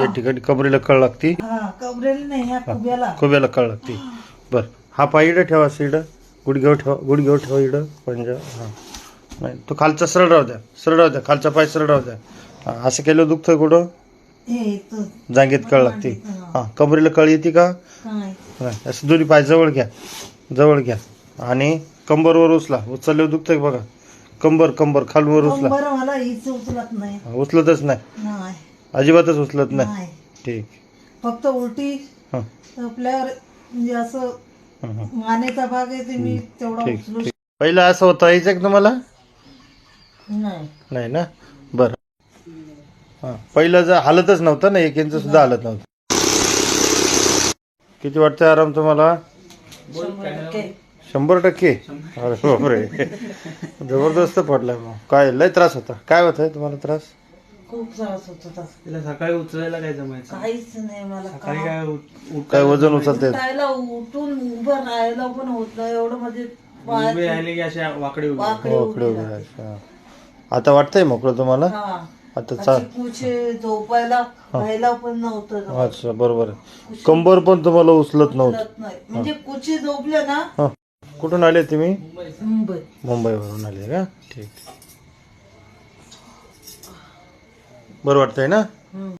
या ठिकाणी कमरेला कळ लागती? हा कबरेला नाही ह्या कुब्याला. खोब्याला कळ लागते. बर हा पाय इडं ठेवा असं इडं गुडघ्यावर ठेवा गुडघ्यावर ठेवा इडं पंजा. हां. नाही तो खालचा सरळ राहू द्या सरळ राहू द्या खालचा पाय सरळ राहू द्या. हां असं केलं दुखतं कुठं? हे इथं जांगेत कळ लागते. हां. कमरेला कळ येते का? काय? नाही असं दोन्ही पाय जवळ घ्या जवळ घ्या. आणि कंबरवर उचला उचलल्यावर दुखतंय बघा. कंबर कंबर खालवर उचला. बरं मला हीच उचलत नाही. उचलतच नाही. नाही अजिबातच उचलत नाही. नाही. ठीक. फक्त उलटी हां. आपल्यावर म्हणजे असं हां हां. मानेचा भाग आहे ते मी तेवढा ठीक उचलू ठीक. पहिलं असं होतं यायचं का तुम्हाला? शक- नाही. नाही ना? बरं. हां. पहिलं जर हालतच नव्हतं ना एक इंच सुद्धा हालत नव्हतं. किती वाटतं आराम तुम्हाला? शंभर टक्के. शंभर टक्के? अरे बापरे. जबरदस्त पडलाय मग. काय लय त्रास होता. काय होत आहे तुम्हाला त्रास? खूप त्रास होत होता. तिला सकाळी उचलायला काय जमायचं? काहीच नाही मला सकाळी काम. काय उठ- उठ- काय वजन उचलते? उठायला उठून उभं राहायला पण होत नाही. एवढं म्हणजे पाय- उभे राहिले की अशा वाकडे उभे वाकडे मोकळे उभे उभे राहायचे. हां. आता वाटतंय मोकळं तुम्हाला? हा. आता चा अशी कुचे झोपायला राहायला पण नव्हतं जमत. अच्छा बरोबर आहे. कंबर पण तुम्हाला उचलत नव्हतं. नाही. म्हणजे कुचे झोपले ना हां. कुठून आले तुम्ही? मुंबई. मुंबईवरून आले का? ठीक. बरं वाटतंय ना?